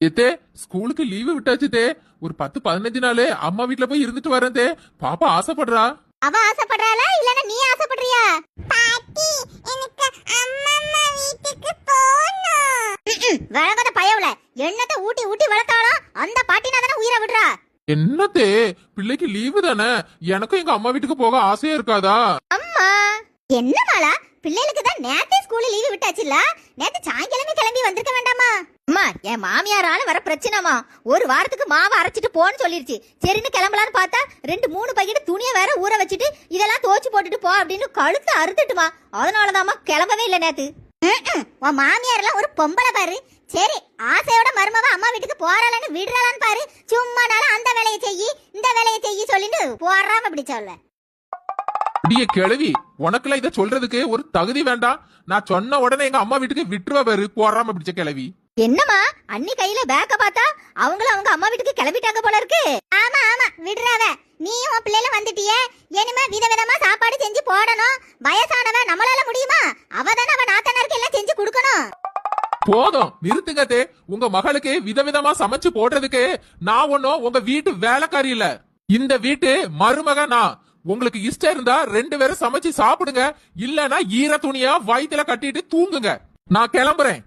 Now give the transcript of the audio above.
ஏத்தே ஸ்கூலுக்கு லீவு விட்டாச்சு தே. ஒரு பத்து பதினஞ்சு நாள் அம்மா வீட்ல போய் இருந்துட்டு வரேன் தே. பாப்பா ஆசைப்படுறா. அவ ஆசைப்படுறாளா? இல்லனா நீ ஆசைப்படுறியா? பாட்டி எனக்கு அம்மம்மா வீட்டுக்கு போணும். வழங்காத பயவுல. என்னத்த ஊட்டி ஊட்டி வளர்த்தாலும் அந்த பாட்டினா தானே உயிரை விடுறா. என்னத்தே பிள்ளைக்கு லீவு தானே. எனக்கும் எங்க அம்மா வீட்டுக்கு போக ஆசையா இருக்காதா? அம்மா என்ன மாலா? பிள்ளைகளுக்கு தான் நேத்தே ஸ்கூல்ல லீவு விட்டாச்சுல்ல? நேத்து சாயங்காலமே கிளம்பி வந்திருக்க அம்மா என் மாமியாரால வர பிரச்சனைமா? ஒரு வாரத்துக்கு மாவை அரைச்சிட்டு போன்னு சொல்லிருச்சு. சரின்னு கிளம்பலான்னு பார்த்தா ரெண்டு மூணு பக்கெட் துணியை வேற ஊற வச்சுட்டு இதெல்லாம் தோச்சு போட்டுட்டு போ அப்படின்னு கழுத்து அறுத்துட்டுமா. அதனாலதாம்மா கிளம்பவே இல்லை நேத்து. உன் மாமியார்லாம் ஒரு பொம்பளை பாரு. சரி ஆசையோட மருமவ அம்மா வீட்டுக்கு போறாளான்னு விடுறாளான்னு பாரு. சும்மானாலும் அந்த வேலையை செய்யி இந்த வேலையை செய்யி சொல்லிட்டு போறாம இப்படி சொல்ல. அடியே கிழவி உனக்குலாம் இத சொல்றதுக்கு ஒரு தகுதி வேண்டாம். நான் சொன்ன உடனே எங்க அம்மா வீட்டுக்கு விட்டுருவ பாரு. போறாம பிடிச்ச கிழவி. என்னம்மா? அண்ணி கையில பேக்க பார்த்தா அவங்களும் அவங்க அம்மா வீட்டுக்கு கிளம்பிட்டாங்க போல இருக்கு. ஆமா ஆமா. விடுறாவ நீயும் உன் பிள்ளைல வந்துட்டியே. இனிமே விதவிதமா சாப்பாடு செஞ்சு போடணும். வயசானவ நம்மளால முடியுமா? அவ தானே அவ நாத்தனாருக்கு எல்லாம் செஞ்சு கொடுக்கணும். போதும். நிறுத்துங்க தே. உங்க மகளுக்கு விதவிதமா சமைச்சு போடுறதுக்கு நான் ஒன்னும் உங்க வீட்டு வேலைக்காரி இல்ல. இந்த வீட்டு மருமக நான். உங்களுக்கு இஷ்டம் இருந்தா ரெண்டு பேரும் சமைச்சு சாப்பிடுங்க. இல்லனா ஈர துணியா வயித்துல கட்டிட்டு தூங்குங்க. நான் கிளம்புறேன்.